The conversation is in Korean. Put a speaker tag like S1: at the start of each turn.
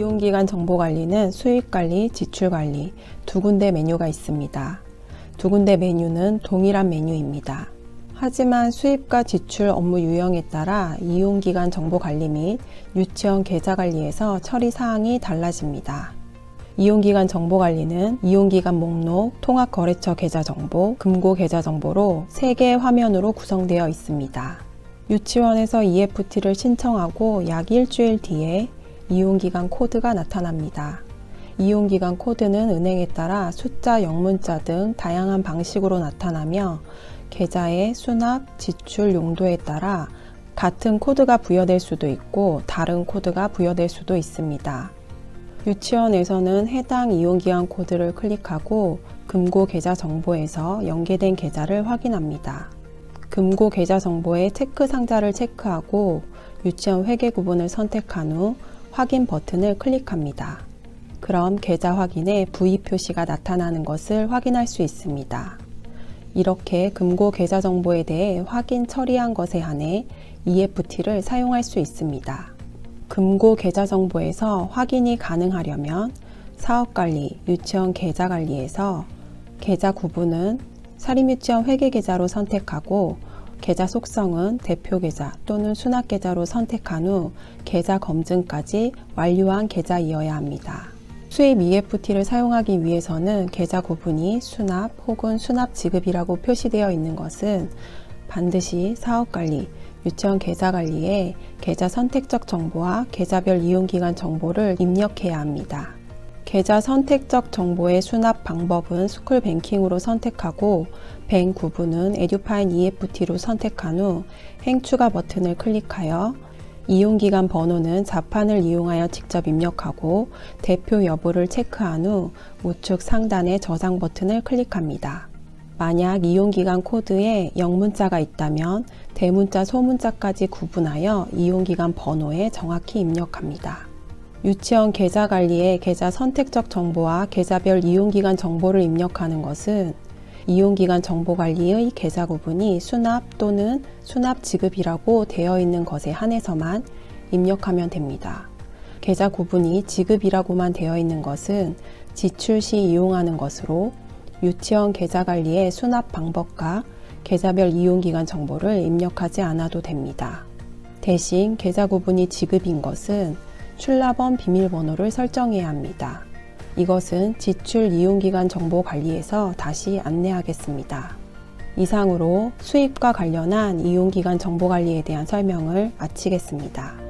S1: 이용기간 정보관리는 수익관리, 지출관리 두 군데 메뉴가 있습니다. 두 군데 메뉴는 동일한 메뉴입니다. 하지만 수입과 지출 업무 유형에 따라 이용기간 정보관리 및 유치원 계좌관리에서 처리 사항이 달라집니다. 이용기간 정보관리는 이용기간 목록, 통합거래처 계좌 정보, 금고 계좌 정보로 3개의 화면으로 구성되어 있습니다. 유치원에서 EFT를 신청하고 약 일주일 뒤에 이용기간 코드가 나타납니다. 이용기간 코드는 은행에 따라 숫자, 영문자 등 다양한 방식으로 나타나며 계좌의 수납, 지출 용도에 따라 같은 코드가 부여될 수도 있고 다른 코드가 부여될 수도 있습니다. 유치원에서는 해당 이용기간 코드를 클릭하고 금고 계좌 정보에서 연계된 계좌를 확인합니다. 금고 계좌 정보의 체크 상자를 체크하고 유치원 회계 구분을 선택한 후 확인 버튼을 클릭합니다. 그럼 계좌 확인에 V 표시가 나타나는 것을 확인할 수 있습니다. 이렇게 금고 계좌 정보에 대해 확인 처리한 것에 한해 EFT를 사용할 수 있습니다. 금고 계좌 정보에서 확인이 가능하려면 사업관리, 유치원 계좌 관리에서 계좌 구분은 사립유치원 회계계좌로 선택하고 계좌 속성은 대표 계좌 또는 수납 계좌로 선택한 후 계좌 검증까지 완료한 계좌이어야 합니다. 수입 EFT를 사용하기 위해서는 계좌 구분이 수납 혹은 수납 지급이라고 표시되어 있는 것은 반드시 사업관리, 유치원 계좌 관리에 계좌 선택적 정보와 계좌별 이용기간 정보를 입력해야 합니다. 계좌 선택적 정보의 수납 방법은 스쿨뱅킹으로 선택하고 뱅 구분은 에듀파인 EFT로 선택한 후 행추가 버튼을 클릭하여 이용기간 번호는 자판을 이용하여 직접 입력하고 대표 여부를 체크한 후 우측 상단의 저장 버튼을 클릭합니다. 만약 이용기간 코드에 영문자가 있다면 대문자, 소문자까지 구분하여 이용기간 번호에 정확히 입력합니다. 유치원 계좌 관리에 계좌 선택적 정보와 계좌별 이용기간 정보를 입력하는 것은 이용기간 정보 관리의 계좌 구분이 수납 또는 수납 지급이라고 되어 있는 것에 한해서만 입력하면 됩니다. 계좌 구분이 지급이라고만 되어 있는 것은 지출 시 이용하는 것으로 유치원 계좌 관리의 수납 방법과 계좌별 이용기간 정보를 입력하지 않아도 됩니다. 대신 계좌 구분이 지급인 것은 출납원 비밀번호를 설정해야 합니다. 이것은 지출 이용기간 정보 관리에서 다시 안내하겠습니다. 이상으로 수입과 관련한 이용기간 정보 관리에 대한 설명을 마치겠습니다.